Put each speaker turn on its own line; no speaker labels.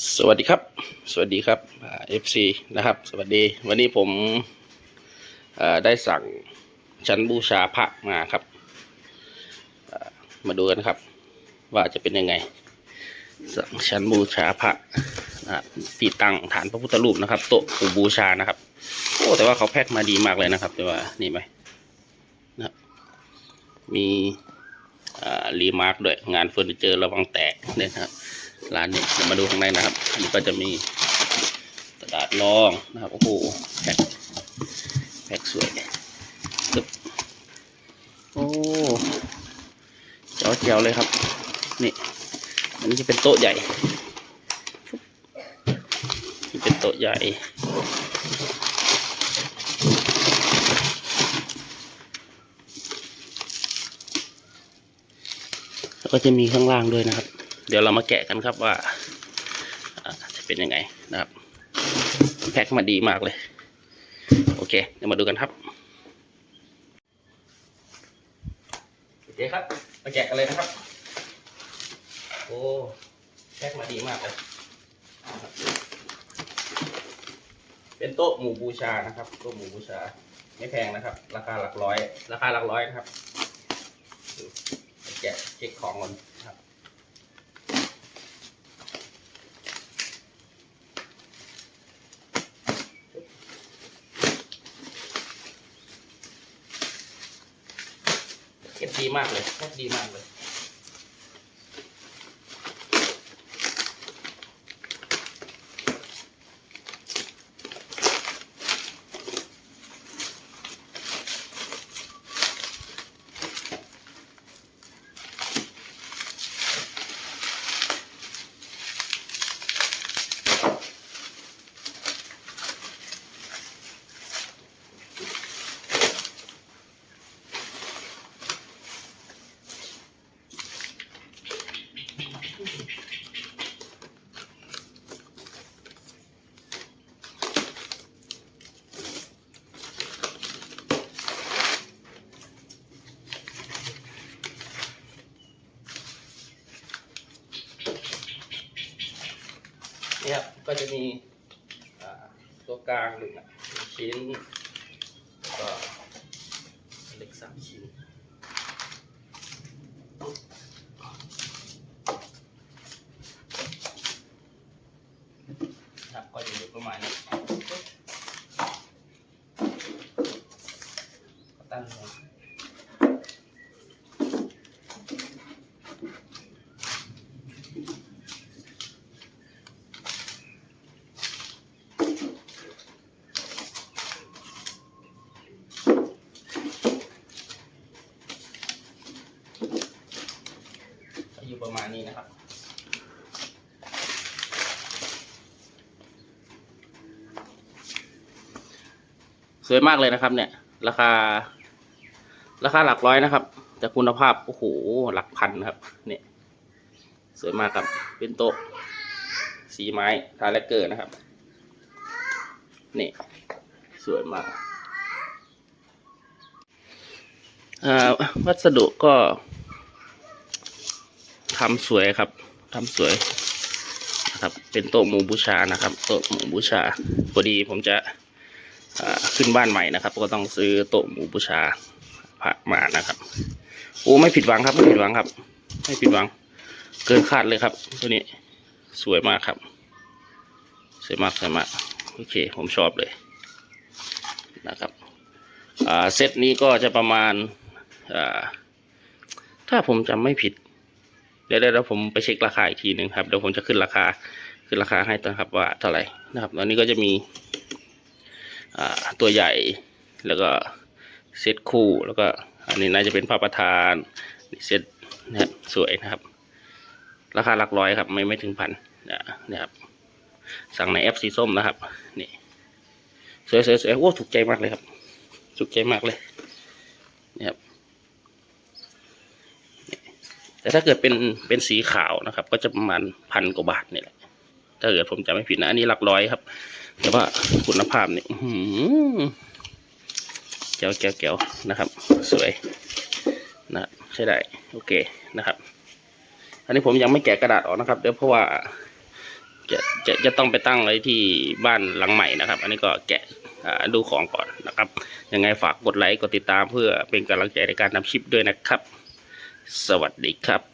สวัสดีครับ สวัสดีครับเอฟซีนะครับ สวัสดีวันนี้ผมได้สั่งชั้นบูชาพระมาครับมาดูกันครับ ว่าจะเป็นยังไง สั่งชั้นบูชาพระนะครับที่ตั้งฐานพระพุทธรูปนะครับโต๊ะปูบูชานะครับโอ้แต่ว่าเขาแพ็คมาดีมากเลยนะครับ แต่ว่านี่ไหมนะครับมีรีมาร์กด้วยงานเฟอร์นิเจอร์ระวังแตกเนี่ยนะครับ ร้านนี้เดี๋ยวมาดูข้างในนะครับ อันนี้ก็จะมีกระดาษรองนะครับโอ้โหแพ็คแพ็คสวยตึ๊บโอ้เจ๋วเจ๋วเลยครับ นี่อันนี้จะเป็นโต๊ะใหญ่นี่เป็นโต๊ะใหญ่แล้วก็จะมีข้างล่างด้วยนะครับ เดี๋ยวเรามาแกะกันครับว่าจะเป็นยังไงนะครับ แพ็คมาดีมากเลย โอเค เดี๋ยวมาดูกันครับโอเคครับ มาแกะกันเลยนะครับ โอ้แพ็คมาดีมากเลยเป็นโต๊ะหมู่บูชานะครับโต๊ะหมู่บูชา ไม่แพงนะครับ ราคาหลักร้อย ราคาหลักร้อยนะครับแกะเช็คของก่อนนะครับ เก็บดีมากเลยแพ็คดีมากเลย นี่ยก็จะมีตัวกลางหนึ่งชิ้นแล้วก็เล็กสามชิ้นครับก็จะอยู่ประมาณนี้ก็ตั้งลงก็อยู่ประมาณ นี้นะครับ สวยมากเลยนะครับ เนี่ย ราคา ราคาหลักร้อยนะครับ แต่คุณภาพ โอ้โห หลักพันครับ เนี่ย สวยมากครับ เป็นโต๊ะ สีไม้ทาแลกเกอร์นะครับ นี่ สวยมากอ่าวัสดุก็ ทำสวยครับทำสวยนะครับ เป็นโต๊ะหมู่บูชานะครับ โต๊ะหมู่บูชาพอดีผมจะขึ้นบ้านใหม่นะครับ ก็ต้องซื้อโต๊ะหมู่บูชาพระมานะครับโอ้ไม่ผิดหวังครับไม่ผิดหวังครับ ไม่ผิดหวัง เกินคาดเลยครับตัวนี้สวยมากครับ สวยมากสวยมากโอเค ผมชอบเลยนะครับเซตนี้ก็จะประมาณาถ้าผมจำไม่ผิด ดี๋ยวเดี๋ยวผมไปเช็คราคาอีกทีหนึ่งครับเดี๋ยวผมจะขึ้นราคาขึ้นราคาให้ตนะครับว่าเท่าไหร่นะครับตอนนี้ก็จะมีตัวใหญ่แล้วก็เซตคู่แล้วก็อันนี้น่าจะเป็นพระประธานเซตนะครับสวยนะครับ ราคาหลักร้อยครับ ไม่ไม่ถึงพันนะนะครับ สั่งในแอปสีส้มนะครับนี่สวยสวยสวยโอ้ถูกใจมากเลยครับถูกใจมากเลยนี่ครับ แต่ถ้าเกิดเป็นเป็นสีขาวนะครับ ก็จะประมาณพันกว่าบาทนี่แหละ ถ้าเกิดผมจำไม่ผิดนะ อันนี้หลักร้อยครับ แต่ว่าคุณภาพนี่อื้อหือแก้วแก้วแก้วนะครับ สวยนะใช้ได้ โอเคนะครับ อันนี้ผมยังไม่แกะกระดาษออกนะครับ เดี๋ยวเพราะว่าจะจะจะต้องไปตั้งไว้ที่บ้านหลังใหม่นะครับ อันนี้ก็แกะอ่าดูของก่อนนะครับ ยังไงฝากกดไลค์กดติดตามเพื่อเป็นกำลังใจในการทำคลิปด้วยนะครับ สวัสดีครับ